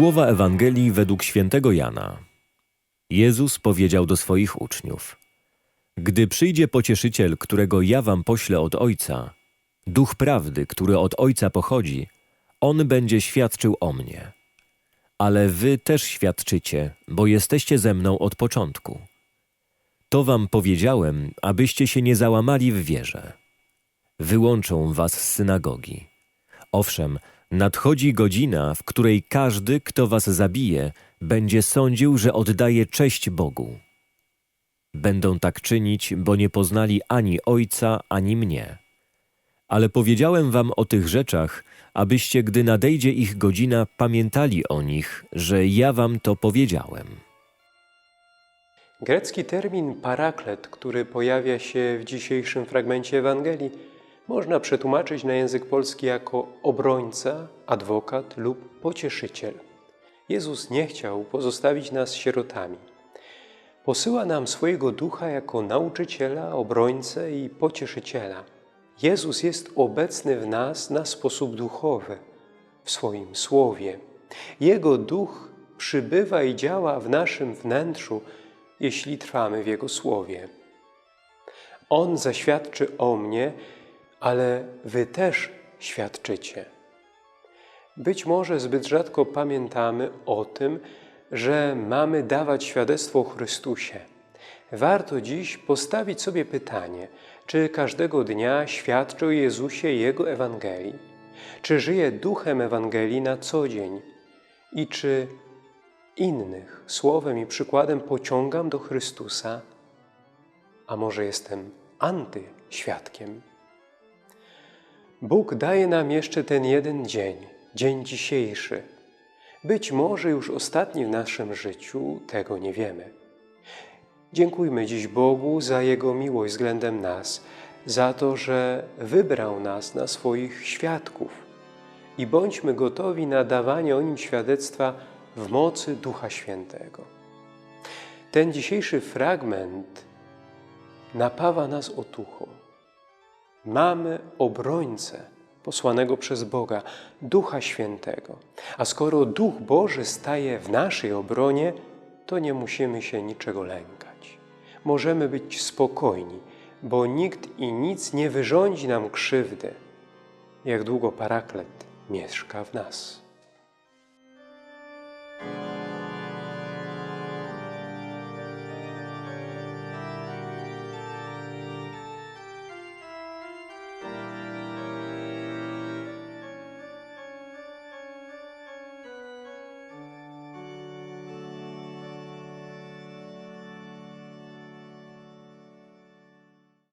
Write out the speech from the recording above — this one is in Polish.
Słowa Ewangelii według świętego Jana. Jezus powiedział do swoich uczniów: Gdy przyjdzie pocieszyciel, którego ja wam poślę od Ojca, duch prawdy, który od Ojca pochodzi, on będzie świadczył o mnie. Ale wy też świadczycie, bo jesteście ze mną od początku. To wam powiedziałem, abyście się nie załamali w wierze. Wyłączą was z synagogi. Owszem, nadchodzi godzina, w której każdy, kto was zabije, będzie sądził, że oddaje cześć Bogu. Będą tak czynić, bo nie poznali ani Ojca, ani mnie. Ale powiedziałem wam o tych rzeczach, abyście, gdy nadejdzie ich godzina, pamiętali o nich, że ja wam to powiedziałem. Grecki termin paraklet, który pojawia się w dzisiejszym fragmencie Ewangelii, można przetłumaczyć na język polski jako obrońca, adwokat lub pocieszyciel. Jezus nie chciał pozostawić nas sierotami. Posyła nam swojego ducha jako nauczyciela, obrońcę i pocieszyciela. Jezus jest obecny w nas na sposób duchowy, w swoim słowie. Jego duch przybywa i działa w naszym wnętrzu, jeśli trwamy w Jego słowie. On zaświadczy o mnie, ale Wy też świadczycie. Być może zbyt rzadko pamiętamy o tym, że mamy dawać świadectwo o Chrystusie. Warto dziś postawić sobie pytanie, czy każdego dnia świadczę o Jezusie Jego Ewangelii? Czy żyję duchem Ewangelii na co dzień? I czy innych słowem i przykładem pociągam do Chrystusa? A może jestem antyświadkiem? Bóg daje nam jeszcze ten jeden dzień, dzień dzisiejszy. Być może już ostatni w naszym życiu, tego nie wiemy. Dziękujmy dziś Bogu za Jego miłość względem nas, za to, że wybrał nas na swoich świadków i bądźmy gotowi na dawanie o Nim świadectwa w mocy Ducha Świętego. Ten dzisiejszy fragment napawa nas otuchą. Mamy obrońcę posłanego przez Boga, Ducha Świętego. A skoro Duch Boży staje w naszej obronie, to nie musimy się niczego lękać. Możemy być spokojni, bo nikt i nic nie wyrządzi nam krzywdy, jak długo paraklet mieszka w nas.